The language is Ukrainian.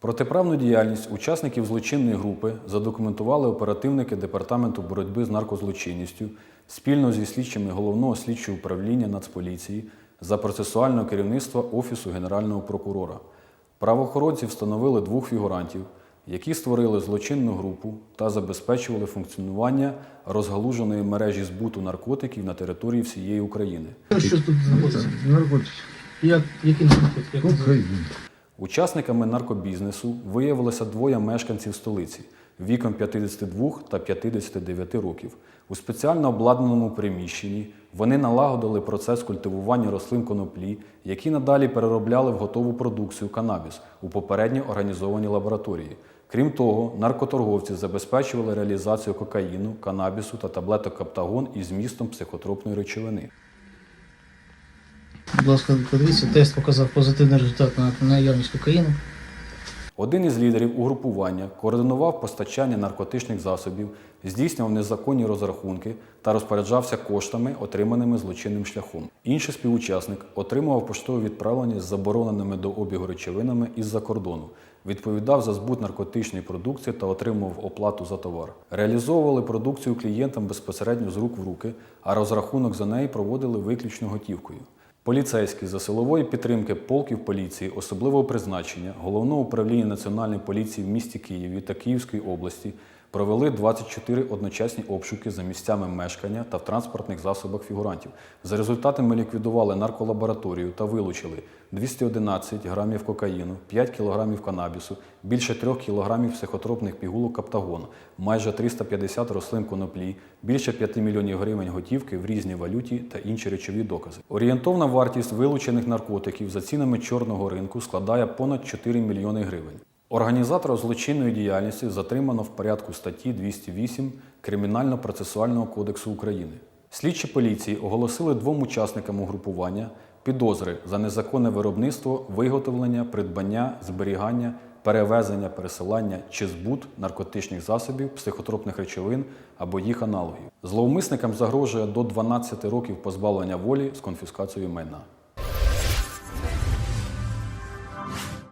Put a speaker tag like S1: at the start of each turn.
S1: Протиправну діяльність учасників злочинної групи задокументували оперативники Департаменту боротьби з наркозлочинністю спільно зі слідчими Головного слідчого управління Нацполіції за процесуального керівництва Офісу Генерального прокурора. Правоохоронці встановили двох фігурантів, які створили злочинну групу та забезпечували функціонування розгалуженої мережі збуту наркотиків на території всієї України.
S2: Що тут знаходиться?
S3: Наркотики.
S2: Як, які наркотики? Як це
S3: Кокаїн.
S1: Учасниками наркобізнесу виявилося двоє мешканців столиці віком 52 та 59 років. У спеціально обладнаному приміщенні вони налагодили процес культивування рослин коноплі, які надалі переробляли в готову продукцію канабіс у попередньо організованій лабораторії. Крім того, наркоторговці забезпечували реалізацію кокаїну, канабісу та таблеток каптагон із змістом психотропної речовини.
S2: Будь ласка, подивіться, тест показав позитивний результат на наявність кокаїну.
S1: Один із лідерів угрупування координував постачання наркотичних засобів, здійснював незаконні розрахунки та розпоряджався коштами, отриманими злочинним шляхом. Інший співучасник отримував поштове відправлення з забороненими до обігу речовинами із-за кордону, відповідав за збут наркотичної продукції та отримував оплату за товар. Реалізовували продукцію клієнтам безпосередньо з рук в руки, а розрахунок за неї проводили виключно готівкою. Поліцейські за силової підтримки полків поліції особливого призначення Головного управління Національної поліції в місті Києві та Київської області провели 24 одночасні обшуки за місцями мешкання та в транспортних засобах фігурантів. За результатами ліквідували нарколабораторію та вилучили 211 грамів кокаїну, 5 кілограмів канабісу, більше 3 кілограмів психотропних пігулок каптагону, майже 350 рослин коноплі, більше 5 мільйонів гривень готівки в різній валюті та інші речові докази. Орієнтовна вартість вилучених наркотиків за цінами чорного ринку складає понад 4 мільйони гривень. Організатора злочинної діяльності затримано в порядку статті 208 Кримінально-процесуального кодексу України. Слідчі поліції оголосили двом учасникам угрупування підозри за незаконне виробництво, виготовлення, придбання, зберігання, перевезення, пересилання чи збут наркотичних засобів, психотропних речовин або їх аналогів. Зловмисникам загрожує до 12 років позбавлення волі з конфіскацією майна.